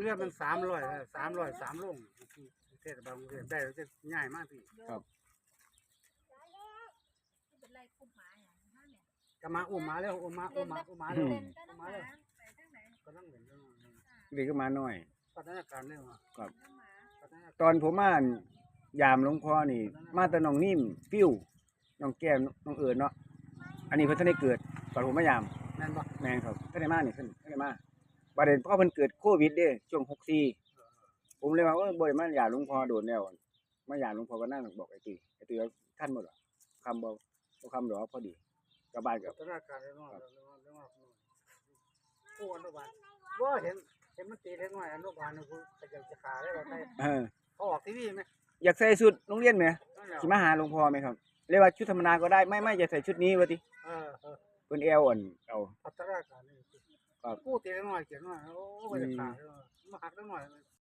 เรือมันสามร้อยสามร้อยสามลงเทศบาลกรุงเทพได้จะง่ายมากพี่เป็นไรคุมหมาอย่างนั้นเนี่ยจะมาอุ้มมาแล้วอุ้มมาอุ้มมาอุ้มมาเดิแล้วนก็ต้องหมาไปทางไหนก็ต้องเห็นเรื่องเด็กก็มาหน่อย พัฒนาการเรื่องครับน้องหมาพัฒนาตอนผมมายามหลวงพ่อนี่ มาแต่น้องนิ่มฟิวน้องแก้มน้องเอิญเนาะอันนี้เพิ่นท่านได้เกิดตอนผมมายามแม่นบ่แม่นครับท่านได้มานี่เพิ่นท่านได้มา ประเด็นพ่อเพิ่นเกิดโควิดเด้ช่วง64ผมเลยว่าเออบ่ได้มายามหลวงพ่อโดนแล้วมายามหลวงพ่อก็นั่งบอกไอ้ตุ้ยไอ้ตุ้ยว่าท่านบ่ล่ะคำบ่บ่คำดอกพอดีกลับบ้านกับพัฒนาการเรื่องเรื่องเรื่องผู้อนุบาลว่าเห็นเห็นมันตีเล็กน้อยอนุบาลนี่คือจะจะขาได้หรอไงเออเขาออกทีวีไหมอยากใส่ชุดโรงเรียนไหมนั่นแหละสิมาหาหลวงพ่อไหมครับเรียกว่าชุดธรรมดาก็ได้ไม่ไม่จะใส่ชุดนี้ว่าติเออเออเพิ่นแอวอ่อนเอาพัฒนาการนี่ ครับผู้ตีเล็กน้อยเขียนว่าโอ้ไม่จะขาดมาหักเล็กน้อย